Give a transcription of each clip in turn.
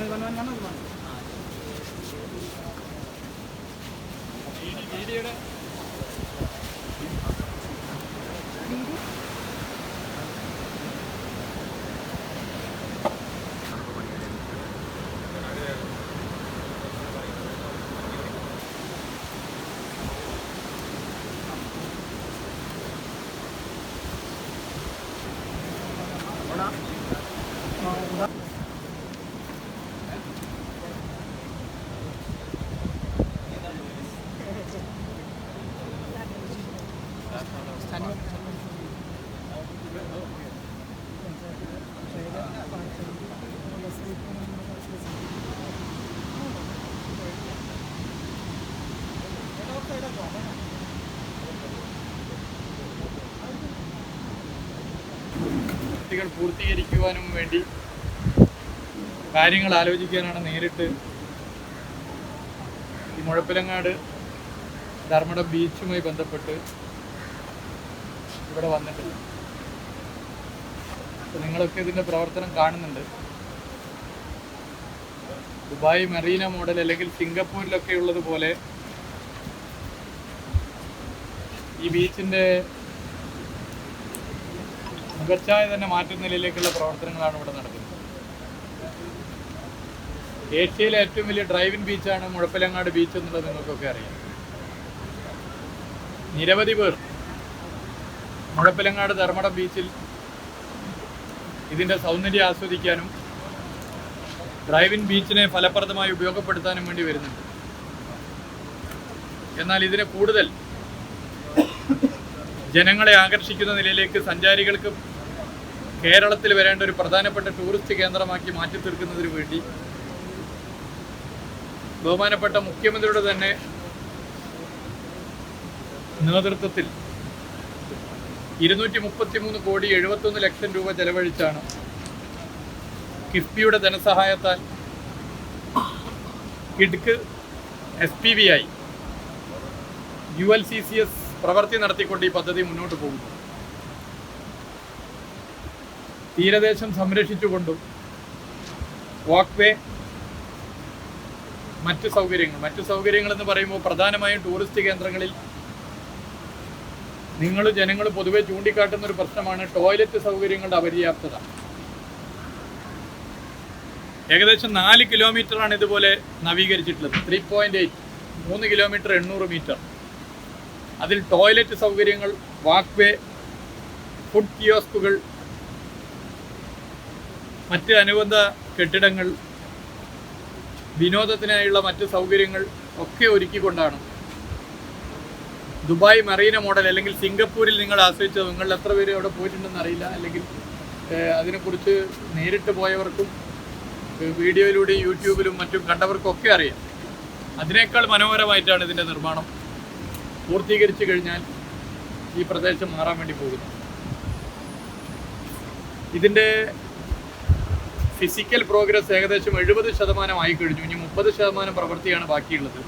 我们我们那么做。പ്രവൃത്തികൾ പൂർത്തീകരിക്കുവാനും വേണ്ടി കാര്യങ്ങൾ ആലോചിക്കാനാണ് നേരിട്ട് ഈ മുഴപ്പിലങ്ങാട് ധർമ്മട ബീച്ചുമായി ബന്ധപ്പെട്ട് ഇവിടെ വന്നിട്ടുണ്ട്. നിങ്ങളൊക്കെ ഇതിന്റെ പ്രവർത്തനം കാണുന്നുണ്ട്. ദുബായ് മെറീന മോഡൽ അല്ലെങ്കിൽ സിംഗപ്പൂരിലൊക്കെ ഉള്ളതുപോലെ ഈ ബീച്ചിന്റെ മുഖച്ഛായ തന്നെ മാറ്റുന്ന നിലയിലേക്കുള്ള പ്രവർത്തനങ്ങളാണ് ഇവിടെ നടക്കുന്നത്. ഏഷ്യയിലെ ഏറ്റവും വലിയ ഡ്രൈവിംഗ് ബീച്ചാണ് മുഴപ്പിലങ്ങാട് ബീച്ച് എന്നുള്ളത് നിങ്ങൾക്കൊക്കെ അറിയാം. നിരവധി പേർ മുഴപ്പിലങ്ങാട് ധർമ്മടം ബീച്ചിൽ ഇതിന്റെ സൗന്ദര്യം ആസ്വദിക്കാനും ഡ്രൈവിംഗ് ബീച്ചിനെ ഫലപ്രദമായി ഉപയോഗപ്പെടുത്താനും വേണ്ടി വരുന്നുണ്ട്. എന്നാൽ ഇതിനെ കൂടുതൽ ജനങ്ങളെ ആകർഷിക്കുന്ന നിലയിലേക്ക് സഞ്ചാരികൾക്ക് കേരളത്തിൽ വരേണ്ട ഒരു പ്രധാനപ്പെട്ട ടൂറിസ്റ്റ് കേന്ദ്രമാക്കി മാറ്റി തീർക്കുന്നതിന് വേണ്ടി ബഹുമാനപ്പെട്ട മുഖ്യമന്ത്രിയുടെ തന്നെ നേതൃത്വത്തിൽ ഇരുന്നൂറ്റി മുപ്പത്തി മൂന്ന് കോടി എഴുപത്തൊന്ന് ലക്ഷം രൂപ ചെലവഴിച്ചാണ് കിഫ്ബിയുടെ ധനസഹായത്താൽ കിഡ്ക്ക് S P V I U L C C S പ്രവൃത്തി നടത്തിക്കൊണ്ട് ഈ പദ്ധതി മുന്നോട്ട് പോകുന്നു. തീരദേശം സംരക്ഷിച്ചുകൊണ്ടും വാക്വേ മറ്റ് സൗകര്യങ്ങൾ. മറ്റു സൗകര്യങ്ങൾ എന്ന് പറയുമ്പോൾ പ്രധാനമായും ടൂറിസ്റ്റ് കേന്ദ്രങ്ങളിൽ നിങ്ങൾ ജനങ്ങൾ പൊതുവെ ചൂണ്ടിക്കാട്ടുന്ന ഒരു പ്രശ്നമാണ് ടോയ്ലറ്റ് സൗകര്യങ്ങളുടെ അപര്യാപ്തത. ഏകദേശം നാല് കിലോമീറ്ററാണ് ഇതുപോലെ നവീകരിച്ചിട്ടുള്ളത്. ത്രീ പോയിന്റ് എയ്റ്റ് മൂന്ന് കിലോമീറ്റർ എണ്ണൂറ് മീറ്റർ. അതിൽ ടോയ്ലറ്റ് സൗകര്യങ്ങൾ വാക്ക്വേ ഫുഡ് കിയോസ്കുകൾ മറ്റ് അനുബന്ധ കെട്ടിടങ്ങൾ വിനോദത്തിനായുള്ള മറ്റ് സൗകര്യങ്ങൾ ഒക്കെ ഒരുക്കിക്കൊണ്ടാണ്. ദുബായ് മറീന മോഡൽ അല്ലെങ്കിൽ സിംഗപ്പൂരിൽ നിങ്ങൾ ആശ്രയിച്ചത് നിങ്ങൾ എത്ര പേര് അവിടെ പോയിട്ടുണ്ടെന്ന് അറിയില്ല. അല്ലെങ്കിൽ അതിനെക്കുറിച്ച് നേരിട്ട് പോയവർക്കും വീഡിയോയിലൂടെയും യൂട്യൂബിലും മറ്റും കണ്ടവർക്കും ഒക്കെ അറിയാം. അതിനേക്കാൾ മനോഹരമായിട്ടാണ് ഇതിന്റെ നിർമ്മാണം. പൂർത്തീകരിച്ചു കഴിഞ്ഞാൽ ഈ പ്രദേശം മാറാൻ വേണ്ടി പോകുന്നു. ഇതിന്റെ ഫിസിക്കൽ പ്രോഗ്രസ് ഏകദേശം എഴുപത് ശതമാനം ആയിക്കഴിഞ്ഞു ഇനി മുപ്പത് ശതമാനം പ്രവൃത്തിയാണ് ബാക്കിയുള്ളത്.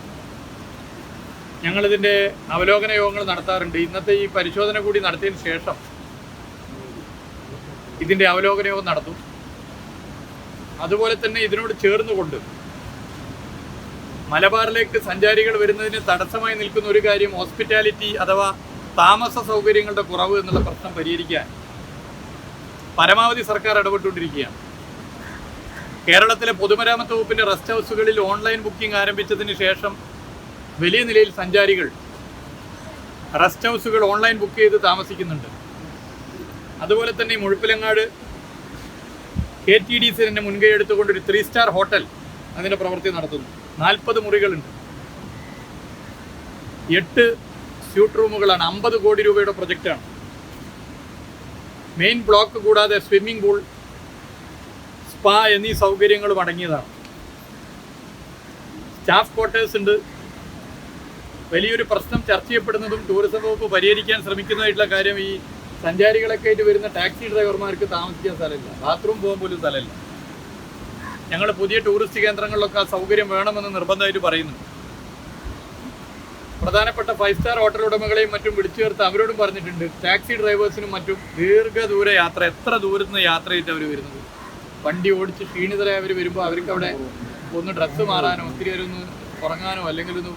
ഞങ്ങളിതിന്റെ അവലോകന യോഗങ്ങൾ നടത്താറുണ്ട്. ഇന്നത്തെ ഈ പരിശോധന കൂടി നടത്തിയതിന് ശേഷം ഇതിന്റെ അവലോകന യോഗം നടത്തും. അതുപോലെ തന്നെ ഇതിനോട് ചേർന്നുകൊണ്ട് മലബാറിലേക്ക് സഞ്ചാരികൾ വരുന്നതിന് തടസ്സമായി നിൽക്കുന്ന ഒരു കാര്യം ഹോസ്പിറ്റാലിറ്റി അഥവാ താമസ സൗകര്യങ്ങളുടെ കുറവ് എന്നുള്ള പ്രശ്നം പരിഹരിക്കാൻ പരമാവധി സർക്കാർ ഇടപെട്ടുകൊണ്ടിരിക്കുകയാണ്. കേരളത്തിലെ പൊതുമരാമത്ത് വകുപ്പിന്റെ റെസ്റ്റ് ഹൗസുകളിൽ ഓൺലൈൻ ബുക്കിംഗ് ആരംഭിച്ചതിന് ശേഷം വലിയ നിലയിൽ സഞ്ചാരികൾ റെസ്റ്റ് ഹൗസുകൾ ഓൺലൈൻ ബുക്ക് ചെയ്ത് താമസിക്കുന്നുണ്ട്. അതുപോലെ തന്നെ Muzhappilangad K T D C തന്നെ മുൻകൈ എടുത്തുകൊണ്ട് ഒരു ത്രീ സ്റ്റാർ ഹോട്ടൽ അതിന്റെ പ്രവൃത്തി നടത്തുന്നു. നാൽപ്പത് മുറികളുണ്ട്. എട്ട് സ്യൂട്ട് റൂമുകളാണ്. അമ്പത് കോടി രൂപയുടെ പ്രൊജക്റ്റാണ്. മെയിൻ ബ്ലോക്ക് കൂടാതെ സ്വിമ്മിംഗ് പൂൾ സ്പാ എന്നീ സൗകര്യങ്ങളും അടങ്ങിയതാണ്. സ്റ്റാഫ് ക്വാർട്ടേഴ്സ് ഉണ്ട്. വലിയൊരു പ്രശ്നം ചർച്ച ചെയ്യപ്പെടുന്നതും ടൂറിസം വകുപ്പ് പരിഹരിക്കാൻ ശ്രമിക്കുന്നതായിട്ടുള്ള കാര്യം ഈ സഞ്ചാരികളൊക്കെ ആയിട്ട് വരുന്ന ടാക്സി ഡ്രൈവർമാർക്ക് താമസിക്കാൻ സ്ഥലമില്ല. ബാത്റൂം പോകാൻ പോലും സ്ഥലമില്ല. ഞങ്ങൾ പുതിയ ടൂറിസ്റ്റ് കേന്ദ്രങ്ങളിലൊക്കെ സൗകര്യം വേണമെന്ന് നിർബന്ധമായിട്ട് പറയുന്നു. പ്രധാനപ്പെട്ട ഫൈവ് സ്റ്റാർ ഹോട്ടൽ ഉടമകളെയും മറ്റും വിളിച്ചു ചേർത്ത് അവരോടും പറഞ്ഞിട്ടുണ്ട് ടാക്സി ഡ്രൈവേഴ്സിനും മറ്റും ദീർഘദൂര യാത്ര എത്ര ദൂരത്ത് നിന്ന് യാത്ര ചെയ്തിട്ട് അവർ വരുന്നത്? വണ്ടി ഓടിച്ച് ക്ഷീണിതരായവർ വരുമ്പോൾ അവർക്ക് അവിടെ ഒന്ന് ഡ്രസ്സ് മാറാനോ ഒത്തിരി ഒന്ന് ഉറങ്ങാനോ അല്ലെങ്കിൽ ഒന്ന്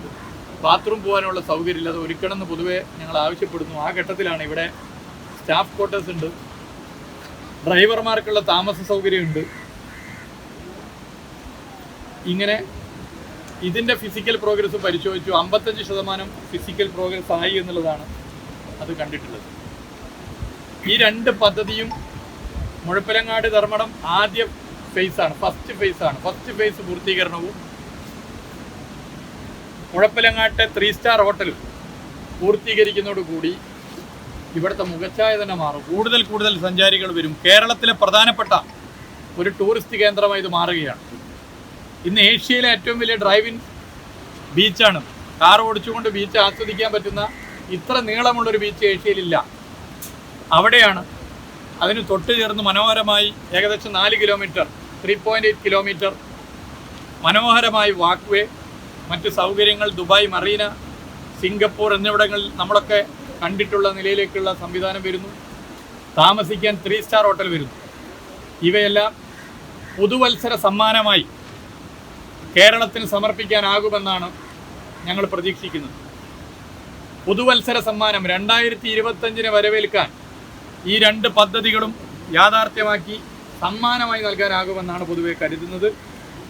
ബാത്റൂം പോകാനുള്ള സൗകര്യമില്ല. അത് ഒരുക്കണമെന്ന് പൊതുവേ ഞങ്ങൾ ആവശ്യപ്പെടുന്നു. ആ ഘട്ടത്തിലാണ് ഇവിടെ സ്റ്റാഫ് ക്വാർട്ടേഴ്സ് ഉണ്ട്. ഡ്രൈവർമാർക്കുള്ള താമസ സൗകര്യമുണ്ട്. ഇങ്ങനെ ഇതിന്റെ ഫിസിക്കൽ പ്രോഗ്രസ് പരിശോധിച്ചു അമ്പത്തഞ്ച് ശതമാനം ഫിസിക്കൽ പ്രോഗ്രസ് ആയി എന്നുള്ളതാണ് അത് കണ്ടിട്ടുള്ളത്. ഈ രണ്ട് പദ്ധതിയും മുഴപ്പിലങ്ങാട് ധർമ്മടം ആദ്യ ഫേസാണ് ഫസ്റ്റ് ഫേസാണ് ഫസ്റ്റ് ഫേസ് പൂർത്തീകരണവും മുഴപ്പിലങ്ങാട്ടെ ത്രീ സ്റ്റാർ ഹോട്ടൽ പൂർത്തീകരിക്കുന്നതോടുകൂടി ഇവിടുത്തെ മുഖച്ഛായ തന്നെ മാറും. കൂടുതൽ കൂടുതൽ സഞ്ചാരികൾ വരും. കേരളത്തിലെ പ്രധാനപ്പെട്ട ഒരു ടൂറിസ്റ്റ് കേന്ദ്രമായി ഇത് മാറുകയാണ്. ഇന്ന് ഏഷ്യയിലെ ഏറ്റവും വലിയ ഡ്രൈവിംഗ് ബീച്ചാണ് കാർ ഓടിച്ചുകൊണ്ട് ബീച്ച് ആസ്വദിക്കാൻ പറ്റുന്ന ഇത്ര നീളമുള്ളൊരു ബീച്ച് ഏഷ്യയിലില്ല. അവിടെയാണ് അതിന് തൊട്ട് ചേർന്ന് മനോഹരമായി ഏകദേശം നാല് kilometre three point eight kilometre മനോഹരമായി വാക്ക് വേ മറ്റ് സൗകര്യങ്ങൾ ദുബായ് മറീന സിംഗപ്പൂർ എന്നിവിടങ്ങളിൽ നമ്മളൊക്കെ കണ്ടിട്ടുള്ള നിലയിലേക്കുള്ള സംവിധാനം വരുന്നു. താമസിക്കാൻ ത്രീ സ്റ്റാർ ഹോട്ടൽ വരുന്നു. ഇവയെല്ലാം പുതുവത്സര സമ്മാനമായി കേരളത്തിന് സമർപ്പിക്കാനാകുമെന്നാണ് ഞങ്ങൾ പ്രതീക്ഷിക്കുന്നത്. പുതുവത്സര സമ്മാനം രണ്ടായിരത്തി ഇരുപത്തഞ്ചിനെ വരവേൽക്കാൻ ഈ രണ്ട് പദ്ധതികളും യാഥാർത്ഥ്യമാക്കി സമ്മാനമായി നൽകാനാകുമെന്നാണ് പൊതുവെ കരുതുന്നത്.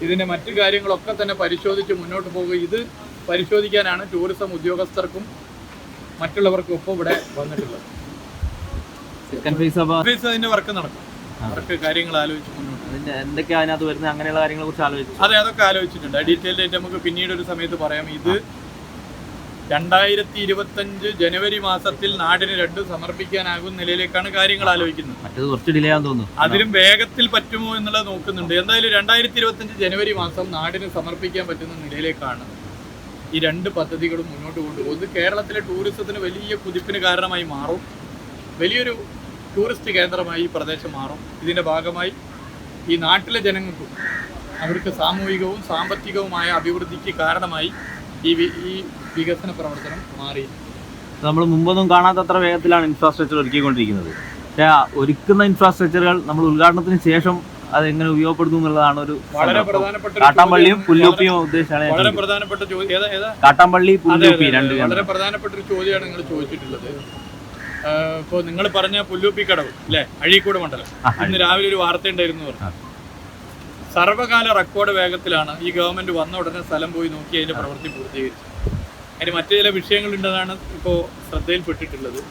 ഇതിന്റെ മറ്റു കാര്യങ്ങളൊക്കെ തന്നെ പരിശോധിച്ച് മുന്നോട്ട് പോകുക. ഇത് പരിശോധിക്കാനാണ് ടൂറിസം ഉദ്യോഗസ്ഥർക്കും മറ്റുള്ളവർക്കും ഒപ്പം ഇവിടെ വന്നിട്ടുള്ളത്. അതിന്റെ വർക്ക് നടക്കും. വർക്ക് കാര്യങ്ങൾ ആലോചിച്ച് മുന്നോട്ട് എന്തൊക്കെയാ അതിനകത്ത് വരുന്നത്? അങ്ങനെയുള്ള കാര്യങ്ങളെ കുറിച്ച് ആലോചിച്ചു. അതെ അതൊക്കെ ആലോചിച്ചിട്ടുണ്ട്. ഡീറ്റെയിൽഡ് ആയിട്ട് നമുക്ക് പിന്നീട് ഒരു സമയത്ത് പറയാം. ഇത് രണ്ടായിരത്തി ഇരുപത്തഞ്ച് ജനുവരി മാസത്തിൽ നാടിന് രണ്ട് സമർപ്പിക്കാനാകും നിലയിലേക്കാണ് കാര്യങ്ങൾ ആലോചിക്കുന്നത്. മറ്റേത് കുറച്ച് ഡിലേ ആണെന്ന് തോന്നുന്നു. അതിലും വേഗത്തിൽ പറ്റുമോ എന്നുള്ളത് നോക്കുന്നുണ്ട്. എന്തായാലും രണ്ടായിരത്തി ഇരുപത്തഞ്ച് ജനുവരി മാസം നാടിന് സമർപ്പിക്കാൻ പറ്റുന്ന നിലയിലേക്കാണ് ഈ രണ്ട് പദ്ധതികളും മുന്നോട്ട് കൊണ്ടുപോകുന്നത്. കേരളത്തിലെ ടൂറിസത്തിന് വലിയ കുതിപ്പിന് കാരണമായി മാറും. വലിയൊരു ടൂറിസ്റ്റ് കേന്ദ്രമായി ഈ പ്രദേശം മാറും. ഇതിന്റെ ഭാഗമായി ഈ നാട്ടിലെ ജനങ്ങൾക്കും അവർക്ക് സാമൂഹികവും സാമ്പത്തികവുമായ അഭിവൃദ്ധിക്ക് കാരണമായി ഈ ഈ വികസന പ്രവർത്തനം മാറി. നമ്മൾ മുമ്പൊന്നും കാണാത്തത്ര വേഗത്തിലാണ് ഇൻഫ്രാസ്ട്രക്ചർ ഒരുക്കിക്കൊണ്ടിരിക്കുന്നത്. പക്ഷേ ഒരുക്കുന്ന ഇൻഫ്രാസ്ട്രക്ചറുകൾ നമ്മൾ ഉദ്ഘാടനത്തിന് ശേഷം അത് എങ്ങനെ ഉപയോഗപ്പെടുന്നു എന്നുള്ളതാണ് ഒരു വളരെ പ്രധാനപ്പെട്ട കാട്ടാമ്പള്ളിയും പുല്ലൂപ്പിയും ഉദ്ദേശിച്ചാണ് വളരെ പ്രധാനപ്പെട്ട ചോദ്യം കാട്ടാമ്പള്ളി പുല്ലൂപ്പി രണ്ട് വളരെ പ്രധാനപ്പെട്ട ഒരു ചോദ്യമാണ് നിങ്ങൾ ചോദിച്ചിട്ടുള്ളത്. ഇപ്പോൾ നിങ്ങൾ പറഞ്ഞ പുല്ലൂപ്പി കടവ് അല്ലേ അഴീക്കോട് മണ്ഡലം. ഇന്ന് രാവിലെ ഒരു വാർത്ത ഉണ്ടായിരുന്നു പറഞ്ഞു. സർവകാല റെക്കോർഡ് വേഗത്തിലാണ് ഈ ഗവൺമെന്റ് വന്ന ഉടനെ സ്ഥലം പോയി നോക്കി അതിന്റെ പ്രവൃത്തി പൂർത്തീകരിച്ചു അതിന് മറ്റു ചില വിഷയങ്ങളുണ്ടെന്നാണ് ഇപ്പോൾ ശ്രദ്ധയിൽപ്പെട്ടിട്ടുള്ളത്.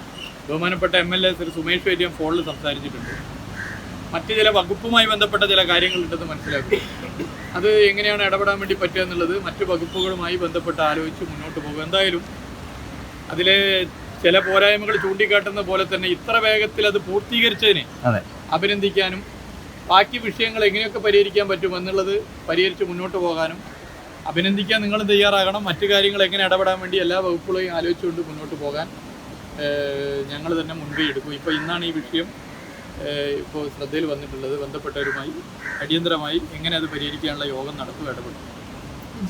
ബഹുമാനപ്പെട്ട M L A Shri Sumesh vary ഫോണിൽ സംസാരിച്ചിട്ടുണ്ട്. മറ്റു ചില വകുപ്പുമായി ബന്ധപ്പെട്ട ചില കാര്യങ്ങളുണ്ടെന്ന് മനസ്സിലാക്കി അത് എങ്ങനെയാണ് ഇടപെടാൻ വേണ്ടി പറ്റുക എന്നുള്ളത് മറ്റു വകുപ്പുകളുമായി ബന്ധപ്പെട്ട് ആലോചിച്ച് മുന്നോട്ട് പോകും. എന്തായാലും അതിലെ ചില പോരായ്മകൾ ചൂണ്ടിക്കാട്ടുന്ന പോലെ തന്നെ ഇത്ര വേഗത്തിൽ അത് പൂർത്തീകരിച്ചതിന് അതെ. അഭിനന്ദിക്കാനും ബാക്കി വിഷയങ്ങൾ എങ്ങനെയൊക്കെ പരിഹരിക്കാൻ പറ്റും എന്നുള്ളത് പരിഹരിച്ച് മുന്നോട്ട് പോകാനും അഭിനന്ദിക്കാൻ നിങ്ങൾ തയ്യാറാകണം. മറ്റു കാര്യങ്ങൾ എങ്ങനെ ഇടപെടാൻ വേണ്ടി എല്ലാ വകുപ്പുകളെയും ആലോചിച്ചുകൊണ്ട് മുന്നോട്ട് പോകാൻ ഞങ്ങൾ തന്നെ മുൻകൈ എടുക്കും. ഇപ്പോൾ ഇന്നാണ് ഈ വിഷയം ഇപ്പോൾ ശ്രദ്ധയിൽ വന്നിട്ടുള്ളത്. ബന്ധപ്പെട്ടവരുമായി അടിയന്തരമായി എങ്ങനെ അത് പരിഹരിക്കാനുള്ള യോഗം നടത്തുക ഇടപെടും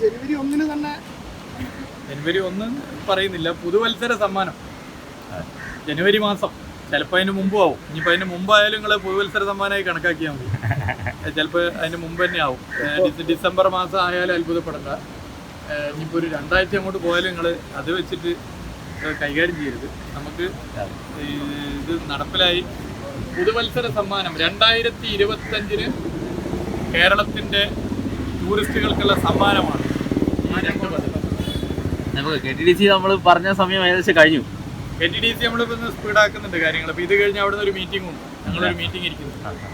ജനുവരി ഒന്നിന് തന്നെ ജനുവരി ഒന്ന് പറയുന്നില്ല. പുതുവത്സര സമ്മാനം. ജനുവരി മാസം. ചിലപ്പോൾ അതിന് മുമ്പ് ആവും. ഇനിയിപ്പോൾ അതിന് മുമ്പായാലും നിങ്ങൾ പൂവത്സര സമ്മാനമായി കണക്കാക്കിയാൽ മതി. ചിലപ്പോൾ അതിന് മുമ്പ് തന്നെ ആവും. ഡിസംബർ മാസം ആയാലും അത്ഭുതപ്പെടണ്ട. ഇനിയിപ്പോൾ ഒരു രണ്ടാഴ്ച അങ്ങോട്ട് പോയാലും നിങ്ങൾ അത് വെച്ചിട്ട് കൈകാര്യം ചെയ്യരുത്. നമുക്ക് ഇത് നടപ്പിലായി. പുതുവത്സര സമ്മാനം രണ്ടായിരത്തി ഇരുപത്തഞ്ചിന് കേരളത്തിന്റെ ടൂറിസ്റ്റുകൾക്കുള്ള സമ്മാനമാണ്. നമുക്ക് കെ ടി ഡി സി നമ്മൾ പറഞ്ഞ സമയം ഏകദേശം കഴിഞ്ഞു. കെ ടി ഡി സി നമ്മളിപ്പോൾ സ്പീഡാക്കുന്നുണ്ട് കാര്യങ്ങൾ അപ്പോൾ ഇത് കഴിഞ്ഞ് അവിടെ നിന്ന് ഒരു മീറ്റിംഗ് ഉണ്ട്. ഞങ്ങളൊരു മീറ്റിംഗ് ഇരിക്കുന്നു.